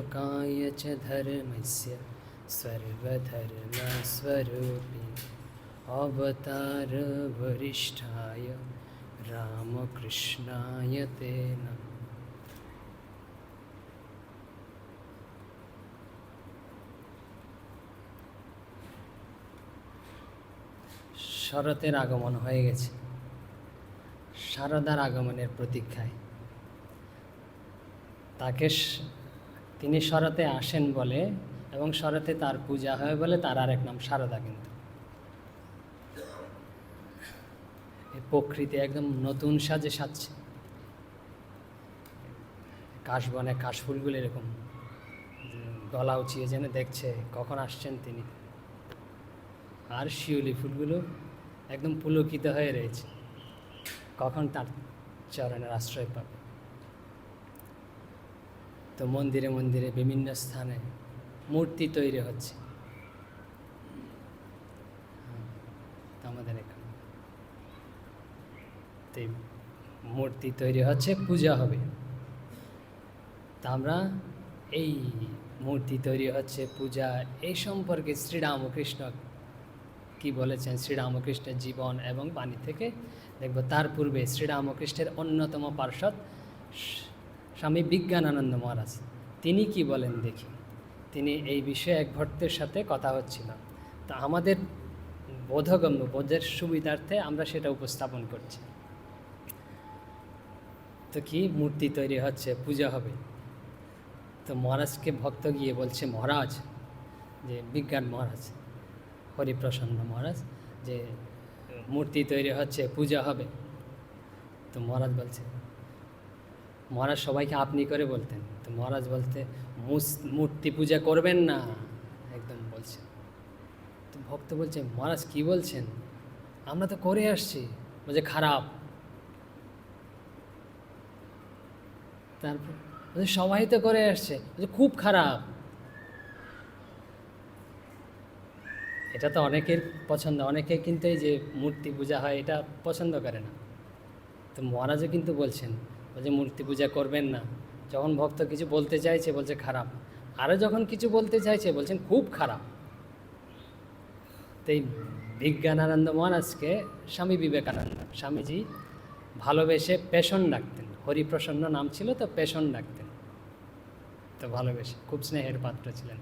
लोकाय च धर्मस्य सर्वधर्मस्वरूपी अवतारवरिष्ठाय रामकृष्णाय ते नमः শরতের আগমন হয়ে গেছে শারদার আগমনের প্রতীক্ষায় তাকে স- তিনি শরতে আসেন বলে এবং শরতে তার পূজা হয় বলে তার আরেক নাম সারদা কিন্তু। প্রকৃতি একদম নতুন সাজে সাজছে। কাশবনে কাশফুলগুলো এরকম গলা উঁচিয়ে যেন দেখছে, কখন আসছেন তিনি। আর শিউলি ফুলগুলো একদম পুলকিত হয়ে রয়েছে। কখন তার চরণের আশ্রয় পাবে। তো মন্দিরে মন্দিরে বিভিন্ন স্থানে মূর্তি তৈরি হচ্ছে। হ্যাঁ, আমাদের এখানে। মূর্তি তৈরি হচ্ছে পূজা হবে। তা আমরা এই মূর্তি তৈরি হচ্ছে পূজা এই সম্পর্কে শ্রীরামকৃষ্ণ কি বলেছেন? শ্রীরামকৃষ্ণের জীবন এবং বাণী থেকে দেখব। তার পূর্বে শ্রীরামকৃষ্ণের অন্যতম স- স্বামী বিজ্ঞানানন্দ মহারাজ, তিনি কি বলেন দেখি। তিনি এই বিষয়ে এক ভক্তের সাথে কথা হচ্ছিল। তা আমাদের বোধগম্য, বোধের সুবিধার্থে আমরা সেটা উপস্থাপন করছি। তো কি মূর্তি তৈরি হচ্ছে, পূজা হবে। তো মহারাজকে ভক্ত গিয়ে বলছে, মহারাজ, যে বিজ্ঞান মহারাজ, হরিপ্রসন্ন মহারাজ, যে মূর্তি তৈরি হচ্ছে, পূজা হবে। তো মহারাজ বলছে মহারাজ সবাইকে আপনি করে বলতেন। তো মহারাজ বলতে, "মুস- মূর্তি পূজা করবেন না। একদম বলছেন। তো ভক্ত বলছে, মহারাজ কি বলছেন? আমরা তো করে আসছি। বলছে, খারাপ। তারপর সবাই তো করে আসছে। খুব খারাপ। এটা তো অনেকের পছন্দ, অনেকে কিন্তু এই যে মূর্তি পূজা হয়, এটা পছন্দ করে না। তো মহারাজও কিন্তু বলছেন বলছে মূর্তি পূজা করবেন না। যখন ভক্ত কিছু বলতে চাইছে, বলছে খারাপ। আরও যখন কিছু বলতে চাইছে, বলছেন খুব খারাপ। তো এই বিজ্ঞানানন্দ মহারাজকে স্বামী বিবেকানন্দ, স্বামীজি ভালোবেসে পেশন ডাকতেন হরিপ্রসন্ন নাম ছিল তো পেশন ডাকতেন তো ভালোবেসে খুব স্নেহের পাত্র ছিলেন।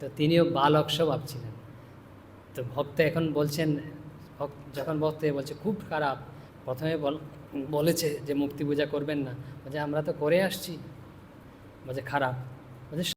তো তিনিও বালক স্বভাব ছিলেন। তো ভক্ত এখন বলছেন যখন ভক্ত বলছে খুব খারাপ প্রথমে বল, বলেছে যে মুক্তি পূজা করবেন না। বলছে, আমরা তো করে আসছি। বলছে, খারাপ। বলছে